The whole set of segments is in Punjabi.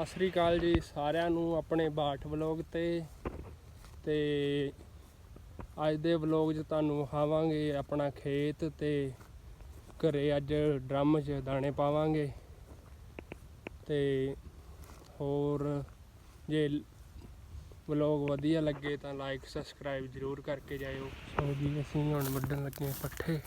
ਸਤਿ ਸ੍ਰੀ ਅਕਾਲ ਜੀ ਸਾਰਿਆਂ ਨੂੰ ਆਪਣੇ ਬਾਠ ਵਲੌਗ ਤੇ। ਤੇ ਅੱਜ ਦੇ ਵਲੌਗ 'ਚ ਤੁਹਾਨੂੰ ਵਿਖਾਵਾਂਗੇ ਆਪਣਾ ਖੇਤ ਤੇ ਘਰੇ ਅੱਜ ਡਰਮ 'ਚ ਦਾਣੇ ਪਾਵਾਂਗੇ। ਤੇ ਹੋਰ ਜੇ ਵਲੌਗ ਵਧੀਆ ਲੱਗੇ ਤਾਂ ਲਾਈਕ ਸਬਸਕ੍ਰਾਈਬ ਜ਼ਰੂਰ ਕਰਕੇ ਜਾਇਓ। ਸੋ ਜੀ, ਅਸੀਂ ਹੁਣ ਵੱਢਣ ਲੱਗੇ ਪੱਠੇ।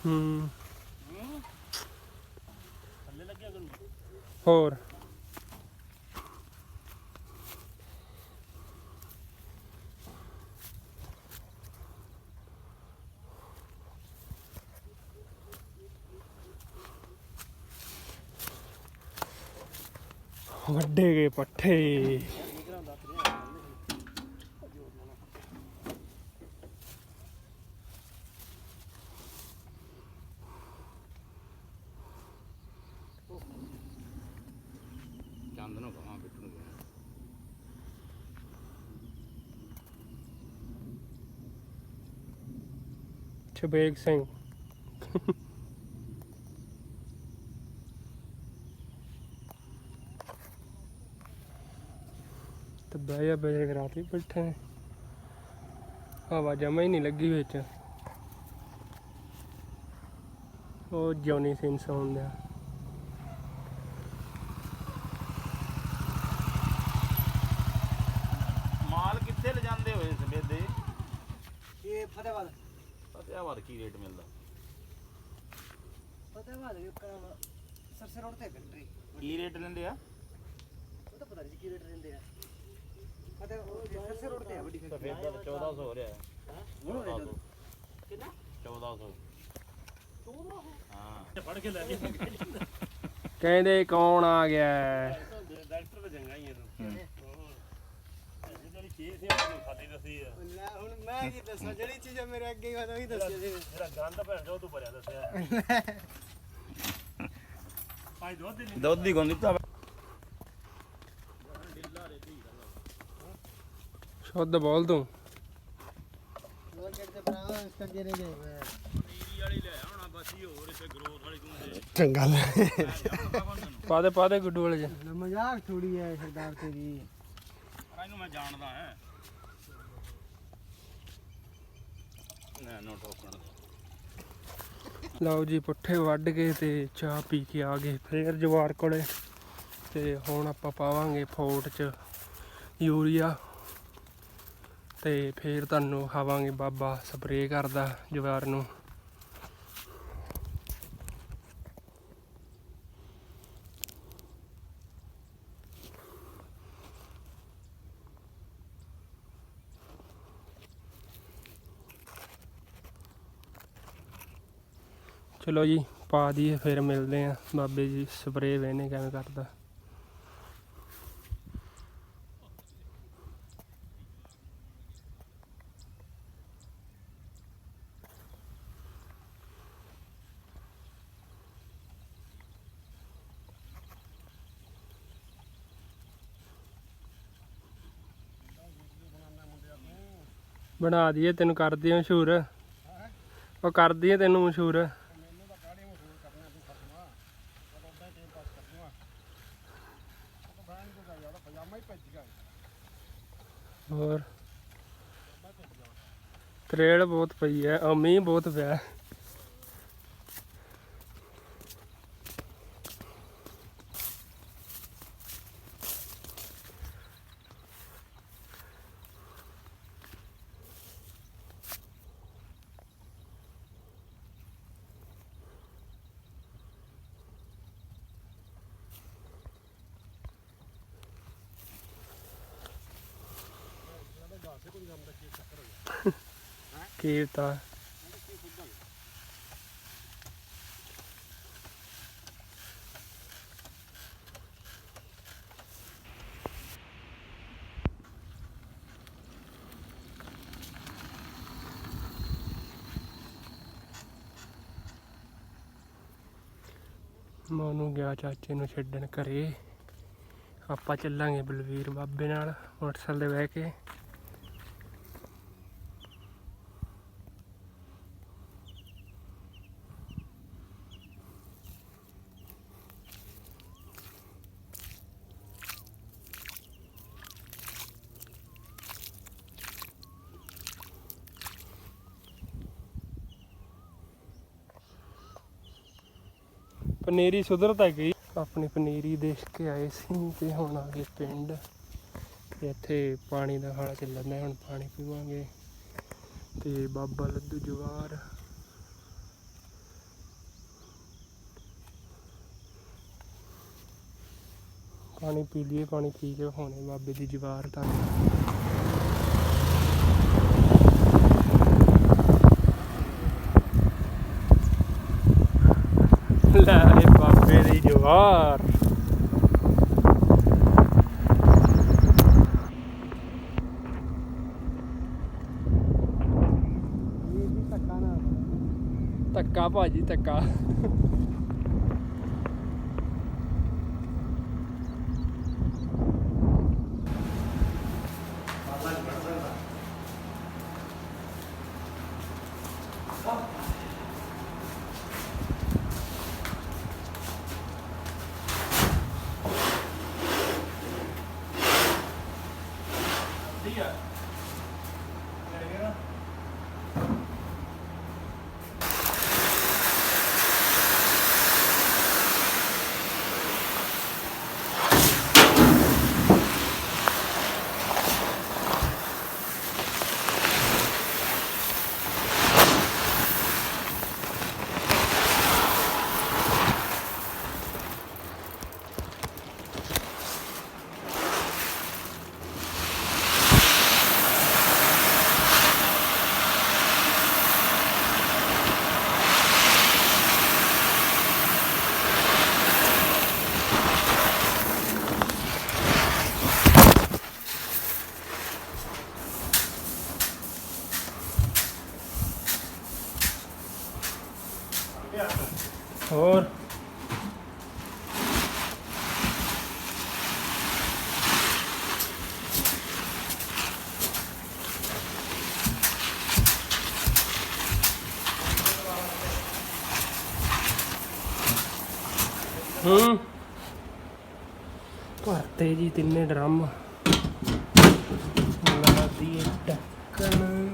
ਹਾਂ ਪੱਠੇ ਹੂੰ ਹੋਰ ਵੱਡੇ ਗਏ ਪੱਠੇ ਛਬੇਗ ਸਿੰਘ। ਤੇ ਬਹਿ ਜਾ ਬਹਿ ਬੈਠੇ ਨੇ ਹਵਾ ਜਮਾ ਹੀ ਨਹੀਂ ਲੱਗੀ ਵਿੱਚ। ਉਹ ਜੌਨੀ ਸਿੰਘ ਸੌਣ ਫਤਿਆਬਾਦ ਕੀ ਰੇਟ ਮਿਲਦਾ? ਇਹ ਕਾ ਸਰਸੇ ਰੋਡ ਤੇ ਕੰਟਰੀ ਕੀ ਰੇਟ ਲੈਂਦੇ ਆ? ਉਹ ਤਾਂ ਪਤਾ ਨਹੀਂ ਕੀ ਰੇਟ ਰਹਿੰਦੇ ਆ। ਉਹ ਸਰਸੇ ਰੋਡ ਤੇ ਆ। ਵੱਡੀ ਫੈਕਟਰੀ ਸਫੇਦਾ ਤਾਂ 1400 ਹੋ ਰਿਹਾ। ਹੈ। ਹੁਣ ਹੋ ਰਿਹਾ 1400 ਕਿੰਨਾ? 1400 ਹਾਂ। ਕਹਿੰਦੇ ਕੌਣ ਆ ਗਿਆ ਹੈ? ਲੈ ਹੁਣ ਮੈਂ ਕੀ ਦੱਸਾਂ ਜਿਹੜੀ ਚੀਜ਼ ਮੇਰੇ ਅੱਗੇ ਹੀ ਹੋਣਾ ਉਹੀ ਦੱਸਿਆ। ਜੀ ਦੁੱਧ ਦੀ ਗੁੰਦੀ ਤਾਂ ਸ਼ੁੱਧ ਬੋਲ ਤੂੰ। ਇਸੇ ਚੰਗਾ ਲੈ। ਪਾ ਦੇ ਪਾ ਦੇ ਗੁੱਡੂ ਵਾਲੇ ਚ ਮਜ਼ਾਕ ਥੋੜੀ ਹੈ ਸਰਦਾਰ ਤੇਰੀ। ਇਹਨੂੰ ਮੈਂ ਜਾਣਦਾ ਹੈ। ਨਾ ਠੋਕਣ ਲਓ ਜੀ, ਪੁੱਠੇ ਵੱਢ ਕੇ ਤੇ ਚਾਹ ਪੀ ਕੇ ਆ ਗਏ ਫੇਰ ਜਵਾਰ ਕੋਲੇ। ਤੇ ਹੁਣ ਆਪਾਂ ਪਾਵਾਂਗੇ ਫੋਟ ਚ ਯੂਰੀਆ। ਤੇ ਫੇਰ ਤੁਹਾਨੂੰ ਖਾਵਾਂਗੇ ਬਾਬਾ ਸਪਰੇਅ ਕਰਦਾ ਜਵਾਰ ਨੂੰ। ਚਲੋ ਜੀ, ਪਾ ਦਈਏ ਫਿਰ ਮਿਲਦੇ ਆ ਬਾਬੇ ਜੀ ਸਪਰੇਅ ਵੇਨੇ ਕਿਵੇਂ ਕਰਦਾ ਬਣਾ ਦਈਏ ਤੈਨੂੰ, ਕਰ ਦਈਏ ਮਸ਼ਹੂਰ। ਉਹ ਕਰ ਦਈਏ ਤੈਨੂੰ ਮਸ਼ਹੂਰ। ਹੋਰ। ਤਰੇਲ ਬਹੁਤ ਪਈ ਹੈ ਆ ਮੀਂਹ ਬਹੁਤ ਪਿਆ। ਕੀ ਤਾਂ ਮੋਨੂੰ ਗਿਆ ਚਾਚੇ ਨੂੰ ਛੱਡਣ ਘਰੇ। ਆਪਾਂ ਚੱਲਾਂਗੇ ਬਲਵੀਰ ਬਾਬੇ ਨਾਲ, ਮੋਟਰਸਾਈਕਲ ਤੇ ਬਹਿ ਕੇ। ਪਨੀਰੀ ਸੁਧਰ ਤਾਂ ਗਈ। ਆਪਣੀ ਪਨੀਰੀ ਦੇਖ ਕੇ ਆਏ ਸੀ ਤੇ ਹੁਣ ਆ ਗਏ ਪਿੰਡ। ਤੇ ਇੱਥੇ ਪਾਣੀ ਦਾ ਹਾਲ ਚੱਲਣ ਡਿਆ, ਹੁਣ ਪਾਣੀ ਪੀਵਾਂਗੇ। ਤੇ ਬਾਬਾ ਲੱਦੂ ਜਵਾਰ। ਪਾਣੀ ਪੀ ਲਈਏ, ਪਾਣੀ ਪੀ ਕੇ ਹੋਣੇ ਬਾਬੇ ਦੀ ਜਵਾਰ ਤਾਂ ਲੈ ਇਹ ਬਾਬੇ ਦੀ ਜਵਾਰ ਇਹ ਵੀ ਹੋਰ। ਹੂੰ। ਭਰਤੇ ਜੀ ਤਿੰਨੇ ਡਰਮ। ਲਾ ਦੀਏ ਟੱਕਣ